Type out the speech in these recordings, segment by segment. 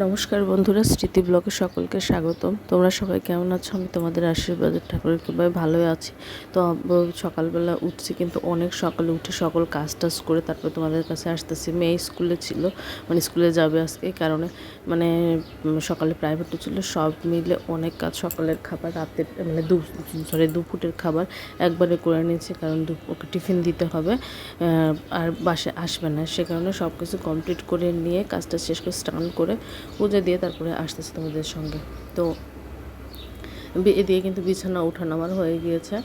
নমস্কার বন্ধুরা, স্মৃতি ব্লগে সকলকে স্বাগতম। তোমরা সবাই কেমন আছো? আমি তোমাদের আশীর্বাদ, ঠাকুরের কৃপায় ভালোই আছি। তো সকালবেলা উঠছি কিন্তু অনেক সকালে উঠে সকল কাজ টাজ করে তারপর তোমাদের কাছে আসতেছি। মেয়ে স্কুলে ছিল মানে স্কুলে যাবে আজকে কারণে মানে সকালে প্রাইভেটে ছিল। সব মিলে অনেক কাজ, সকালের খাবার, রাতের মানে দু সরি দুপুরের খাবার একবারে করে নিয়েছি, কারণ ওকে টিফিন দিতে হবে। আর বাসে আসবে না, সে কারণে সব কিছু কমপ্লিট করে নিয়ে কাজটা শেষ করে স্নান করে পুজো দিয়ে তারপরে আসতেছে তোমাদের সঙ্গে। তো এদিকে কিন্তু বিছানা উঠানো হয়ে গিয়েছে।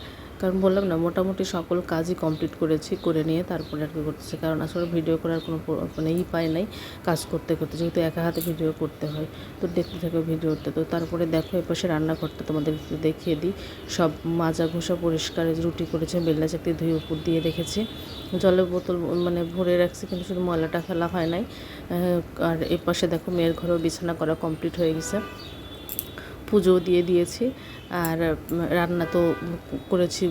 কারণ বললাম না, মোটামুটি সকল কাজই কমপ্লিট করেছি, করে নিয়ে তারপরে আর কি করতেছি। কারণ আসলে ভিডিও করার কোনো মানে ই পায় নাই কাজ করতে করতে, যেহেতু একা হাতে ভিডিও করতে হয়, তো দেখতে থাকো ভিডিওতে তো। তারপরে দেখো এপাশে রান্নাঘরটা তোমাদের দেখিয়ে দিই। সব মাজা ঘষা পরিষ্কার, রুটি করেছে, বেলনা চাকরি ধুয়ে উপর দিয়ে রেখেছি। জলের বোতল মানে ভরে রাখছি, কিন্তু শুধু ময়লাটা ফেলা হয় নাই। আর এ পাশে দেখো মেয়ের ঘরেও বিছানা করা কমপ্লিট হয়ে গেছে। পুজো দিয়ে দিয়েছি। আর রান্না তো করেছি,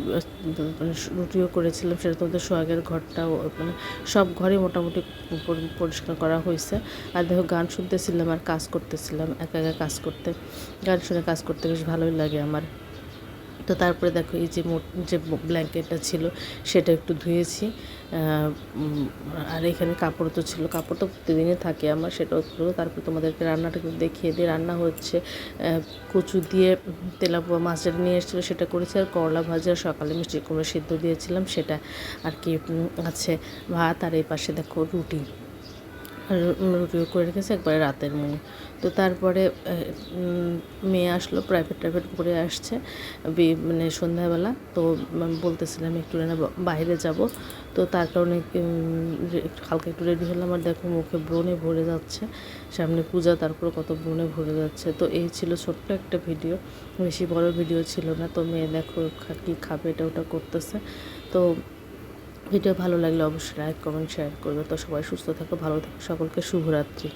রুটিও করেছিলাম, সেটা তোমাদের সোহাগের ঘরটাও মানে সব ঘরে মোটামুটি পরিষ্কার করা হয়েছে। আর দেখো, গান শুনতেছিলাম আর কাজ করতেছিলাম, একা একা কাজ করতে। গান শুনে কাজ করতে বেশ ভালোই লাগে আমার। তো তারপরে দেখো এই যে মোট যে ব্ল্যাঙ্কেটটা ছিল, সেটা একটু ধুয়েছি। আর এখানে কাপড় তো ছিল কাপড় তো প্রতিদিনই থাকে আমার, সেটাও তুলো তারপর তোমাদেরকে রান্নাটা দেখিয়ে দিই। রান্না হচ্ছে কচু দিয়ে তেলাপোয়া মাছ যেটা নিয়ে এসেছিল সেটা করেছি, আর করলা ভাজা, সকালে মিষ্টি কুমড়ো সিদ্ধ দিয়েছিলাম সেটা। আর কি আছে ভাত, আর এই পাশে দেখো রুটি। রুটিও করে রেখেছে, একবারে রাতের মেনু তো তারপরে মেয়ে আসলো প্রাইভেট টাইভেট করে আসছে মানে সন্ধ্যাবেলা। তো বলতেছিলাম একটু না বাইরে যাব। তো তার কারণে হালকা একটু রেডি হলাম। আর দেখো, মুখে ব্রণে ভরে যাচ্ছে। সামনে পূজা, তারপরে কত ব্রণে ভরে যাচ্ছে। তো এই ছিল ছোট্ট একটা ভিডিও বেশি বড় ভিডিও ছিল না। তো মেয়ে দেখো কী খাবে, এটা ওটা করতেছে। তো ভিডিও ভালো লাগলে অবশ্যই লাইক কমেন্ট শেয়ার করবে। তো সবাই সুস্থ থাকো, ভালো থাকো। সকলকে শুভরাত্রি।